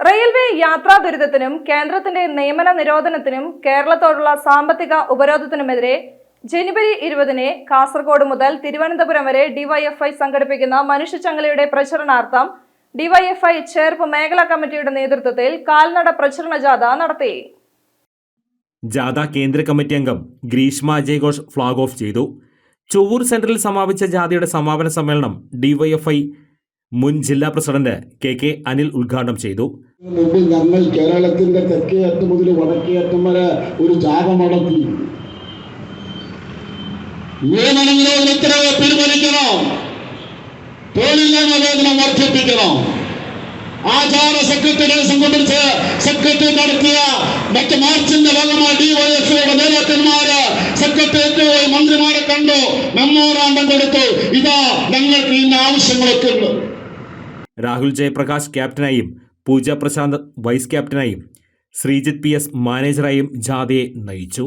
Railway യാത്രാ ദുരിതത്തിനും കേന്ദ്രത്തിന്റെ നിയമന നിരോധനത്തിനും കേരളത്തോടുള്ള സാമ്പത്തിക ഉപരോധത്തിനുമെതിരെ ജനുവരി ഇരുപതിന് കാസർഗോഡ് മുതൽ തിരുവനന്തപുരം വരെ ഡിവൈഎഫ്ഐ സംഘടിപ്പിക്കുന്ന മനുഷ്യചങ്ങലയുടെ പ്രചരണാർത്ഥം ഡിവൈഎഫ്ഐ ചേർപ്പ് മേഖലാ കമ്മിറ്റിയുടെ നേതൃത്വത്തിൽ കാൽനട പ്രചരണ ജാഥ നടത്തി. ജാഥ കേന്ദ്ര കമ്മിറ്റി അംഗം ഗ്രീഷ്മ അജയഘോഷ് ഫ്ളാഗ് ഓഫ് ചെയ്തു. ചൊവ്വൂർ സെന്ററിൽ സമാപിച്ച ജാഥയുടെ സമാപന സമ്മേളനം ഡിവൈഎഫ്ഐ മുൻ ജില്ലാ പ്രസിഡന്റ് കെ കെ അനിൽ ഉദ്ഘാടനം ചെയ്തു. മുമ്പ് ഞങ്ങൾ കേരളത്തിന്റെ തെക്കേ അറ്റം മുതൽ വടക്കേ അറ്റം വരെ ഒരു ജാഥ നടത്തി. നിയമന നിരോധന ഉത്തരവ് തീരുമാനിക്കണം തൊഴിലില്ലായ്മ വേതനം വർദ്ധിപ്പിക്കണം. ആചാര സെക്രട്ടറിയെ സംബന്ധിച്ച് സെക്രട്ടറി നടത്തിയ മറ്റ് മാർച്ചിന്റെ ഭാഗമായി ഡിവൈഎഫ്ഐയുടെ നേതാക്കന്മാര് സെക്രട്ടേറിയറ്റ് പോയി മന്ത്രിമാരെ കണ്ടു. മെമ്മോറാണ്ടം കൊടുത്തു. ഇതാ ഞങ്ങൾക്ക് ഇന്ന ആവശ്യങ്ങളൊക്കെ ഉണ്ട്. രാഹുൽ ജയപ്രകാശ് ക്യാപ്റ്റനായും പൂജ പ്രശാന്ത് വൈസ് ക്യാപ്റ്റനായും ശ്രീജിത്ത് പി എസ് മാനേജറായും ജാഥയെ നയിച്ചു.